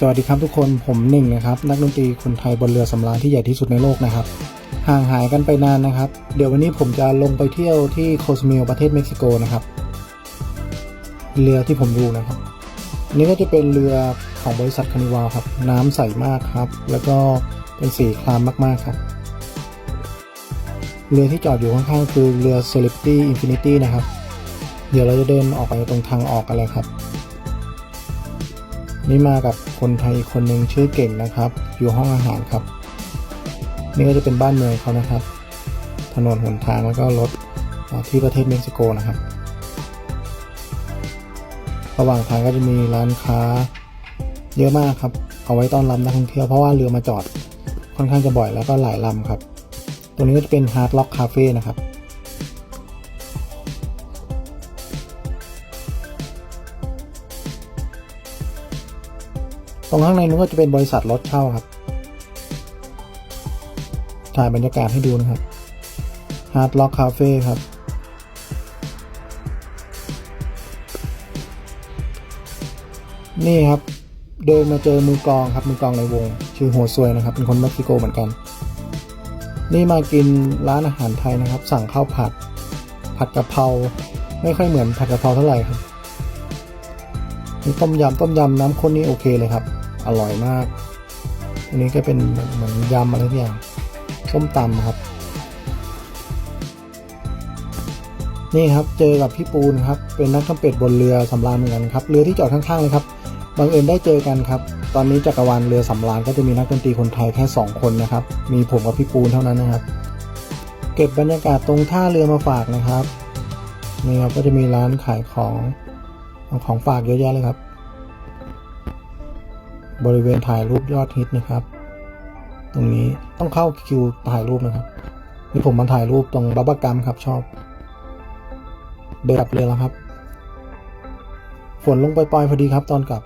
สวัสดีครับทุกคนผมหนึ่งนะครับ นักดนตรีคนไทยบนเรือสำราญที่ใหญ่ที่สุดในโลกนะครับ ห่างหายกันไปนานนะครับ เดี๋ยววันนี้ผมจะลงไปเที่ยวที่โคสเมลประเทศเม็กซิโกนะครับ เรือที่ผมดูนะครับ นี่ก็จะเป็นเรือของบริษัทคานิวาครับ น้ำใสมากครับ แล้วก็เป็นสีครามมากๆครับ เรือที่จอดอยู่ข้างๆคือเรือ Celebrity Infinity นะครับ เดี๋ยวเราจะเดินออกไปตรงทางออกกันเลยครับ นี่มากับคนไทยอีกคนหนึ่งชื่อเก่งนะครับ อยู่ห้องอาหารครับ นี่ก็จะเป็นบ้านเมืองเขานะครับ ถนนหนทางแล้วก็รถที่ประเทศเม็กซิโกนะครับ ระหว่างทางก็จะมีร้านค้าเยอะมากครับ เอาไว้ต้อนรับนักท่องเที่ยวเพราะว่าเรือมาจอดค่อนข้างจะบ่อยแล้วก็หลายลำครับตรงนี้ก็จะเป็น Hard Rock Cafe นะครับ ตรงข้างในนู้นก็จะเป็นบริษัทรถเช่าครับ ถ่ายบรรยากาศให้ดูนะครับ Hard Rock Cafe ครับ นี่ครับ เดินมาเจอมือกองครับ มือกองในวง ชื่อหัวซวยนะครับ เป็นคนเม็กซิโกเหมือนกัน นี่มากินร้านอาหารไทยนะครับ สั่งข้าวผัด ผัดกะเพรา ไม่ค่อยเหมือนผัดกะเพราเท่าไหร่ครับนี่ต้มยำต้มยำน้ำข้นนี่โอเคเลยครับ อร่อยมาก อันนี้ก็เป็นเหมือนยำอะไรทุกอย่างส้มตำครับ นี่ครับเจอกับพี่ปูนครับ เป็นนักทำเป็ดบนเรือสำราญเหมือนกันครับ เรือที่จอดข้างๆเลยครับบังเอิญได้เจอกันครับ ตอนนี้จักรวาลเรือสำราญก็จะมีนักดนตรีคนไทยแค่ 2 คนนะครับ มีผมกับพี่ปูนเท่านั้นนะครับ เก็บบรรยากาศตรงท่าเรือมาฝากนะครับนี่ครับก็จะมีร้านขายของของฝากเยอะแยะเลยครับ บริเวณถ่ายรูปยอดฮิตนะครับ ตรงนี้ต้องเข้าคิวถ่ายรูปนะครับนี่ผมมาถ่ายรูปตรงบับเบิลกัมครับชอบ เดินกลับเลยแล้วครับ ฝนลงปล่อยๆพอดีครับตอนกลับ